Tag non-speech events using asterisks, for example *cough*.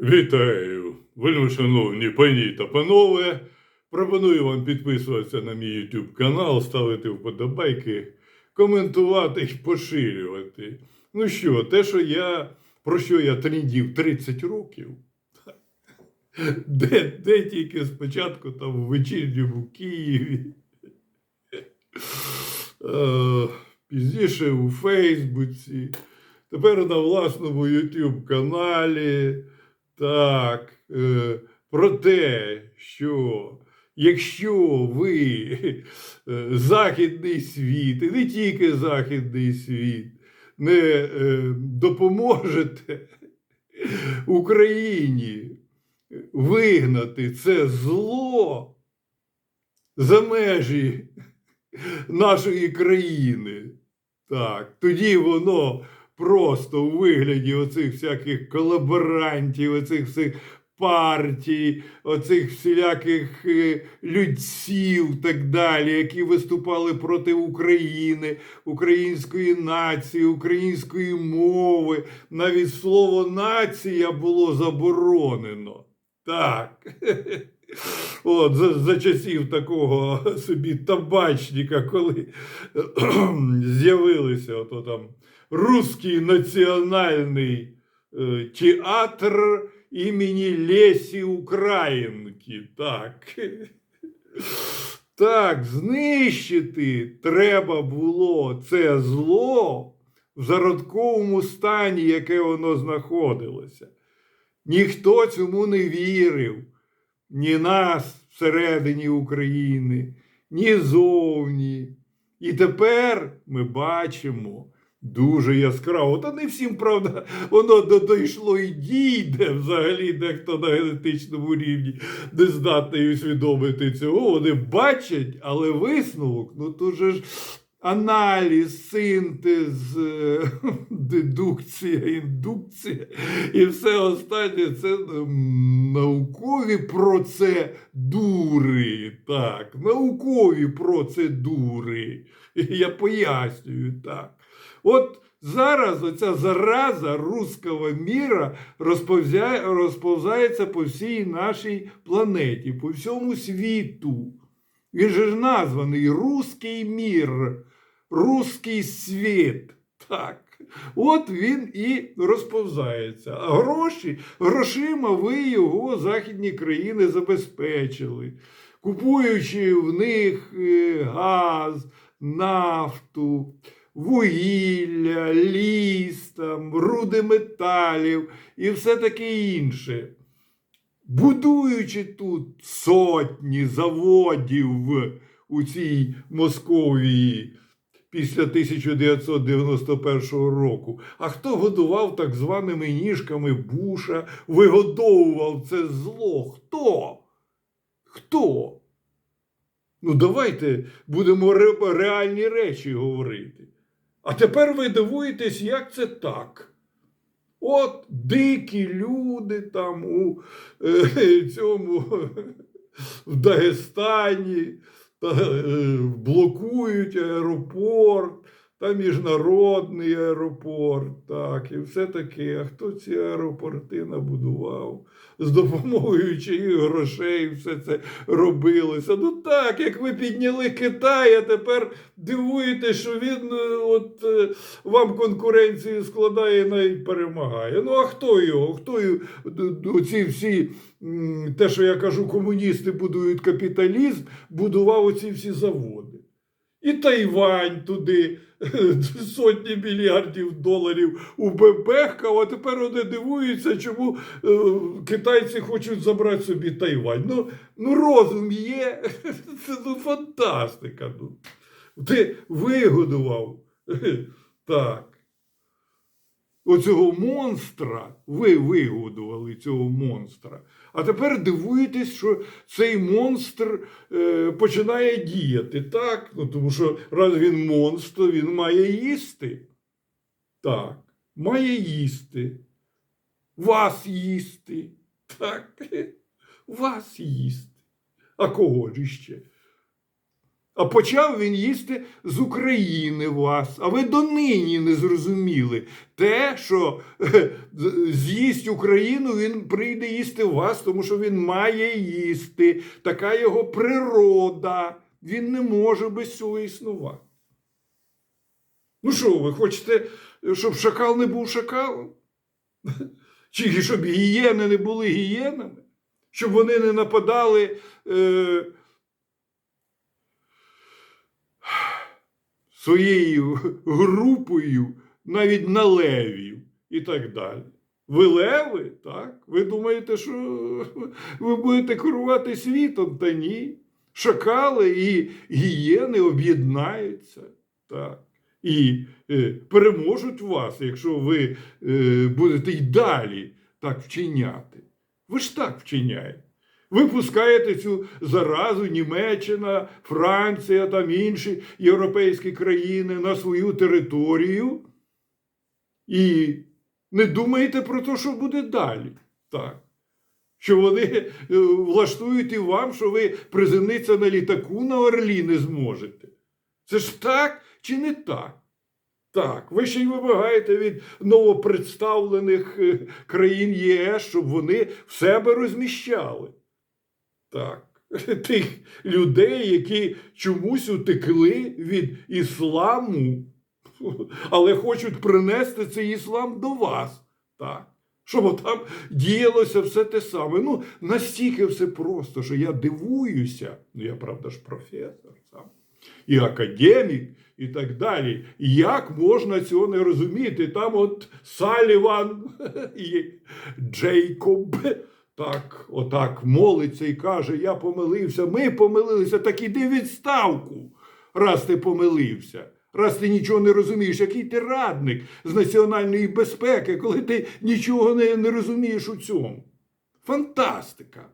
Вітаю, вельми шановні пані та панове. Пропоную вам підписуватися на мій YouTube канал, ставити вподобайки, коментувати і поширювати. Ну що, те, що я про що я трендів 30 років, *laughs* де, де тільки спочатку там в вечірньому Києві, *laughs* е, пізніше у Фейсбуці, тепер на власному YouTube каналі. Так, е, про те, що якщо ви е, західний світ, і не тільки західний світ, не е, допоможете Україні вигнати це зло за межі нашої країни, так, тоді воно просто у вигляді оцих всяких колаборантів, оцих всіх партій, оцих всіляких е, людців так далі, які виступали проти України, української нації, української мови. Навіть слово нація було заборонено. Так. *laughs* От, за, за часів такого собі табачника, коли *clears throat* з'явилися ото там Русский національний е, театр імені Лесі Українки. Так. Так, знищити треба було це зло в зародковому стані, яке воно знаходилося. Ніхто цьому не вірив, ні нас всередині України, ні зовні. І тепер ми бачимо дуже яскраво. Та не всім, правда, воно дійшло і дійде взагалі, дехто на генетичному рівні не здатний усвідомити цього. Вони бачать, але висновок, ну то же ж. Аналіз, синтез, е, *laughs* дедукція, індукція і все останнє це ем, наукові процедури. Так, наукові процедури. *laughs* Я пояснюю так. От зараз оця зараза руського міра розповзається по всій нашій планеті, по всьому світу. Він же ж названий Руський мір, Руський світ. Так. От він і розповзається. А гроші, грошима ви його західні країни забезпечили, купуючи в них е, газ, нафту, вугілля, ліс, там, руди металів і все таке інше. Будуючи тут сотні заводів у цій Московії після 1991 року. А хто годував так званими ніжками Буша, вигодовував це зло? Хто? Хто? Ну, давайте будемо ре- реальні речі говорити. А тепер ви дивуєтесь, як це так. От дикі люди там у е, цьому в Дагестані та, е, блокують аеропорт, та міжнародний аеропорт, так, і все таке. А хто ці аеропорти набудував? З допомогою чиїх грошей все це робилося. Ну так, як ви підняли Китай, а тепер дивуєте, що він е, от, е, вам конкуренцію складає і навіть перемагає. Ну а хто його? Хто його? Ці всі, те, що я кажу, комуністи будують капіталізм, будував оці всі заводи. І Тайвань туди сотні мільярдів доларів убебехкав, а тепер вони дивуються, чому е, китайці хочуть забрати собі Тайвань. Ну, ну розум є, *laughs* це ну, фантастика. Ну. Ти вигодував *laughs* так. Оцього монстра, ви вигодували цього монстра. А тепер дивуєтесь, що цей монстр е, починає діяти. Так? Ну, тому що раз він монстр, він має їсти. Так, має їсти. Вас їсти. Так, *laughs* вас їсти. А кого ж іще? А почав він їсти з України вас. А ви донині не зрозуміли те, що е, з'їсть Україну, він прийде їсти вас, тому що він має їсти. Така його природа. Він не може без цього існувати. Ну що, ви хочете, щоб шакал не був шакалом? *laughs* Чи щоб гієни не були гієнами? Щоб вони не нападали. Е, своєю групою навіть на левів і так далі. Ви леви, так? Ви думаєте, що ви будете керувати світом? Та ні. Шакали і гієни об'єднаються. Так. І е, переможуть вас, якщо ви е, будете й далі так вчиняти. Ви ж так вчиняєте. Ви пускаєте цю заразу Німеччина, Франція, там інші європейські країни на свою територію і не думаєте про те, що буде далі. Так. Що вони е, влаштують і вам, що ви приземлитися на літаку на Орлі не зможете. Це ж так чи не так? Так, ви ще й вимагаєте від новопредставлених е, країн ЄС, щоб вони в себе розміщали. Так, *laughs* тих людей, які чомусь утекли від ісламу, *laughs* але хочуть принести цей іслам до вас. Так. Щоб там діялося все те саме. Ну, настільки все просто, що я дивуюся. Ну, я, правда ж, професор сам, і академік, і так далі. Як можна цього не розуміти? Там от Саліван *laughs* і Джейкоб. Так, отак молиться і каже: Я помилився, ми помилилися, так іди відставку, раз ти помилився. Раз ти нічого не розумієш, який ти радник з національної безпеки, коли ти нічого не, не розумієш у цьому. Фантастика!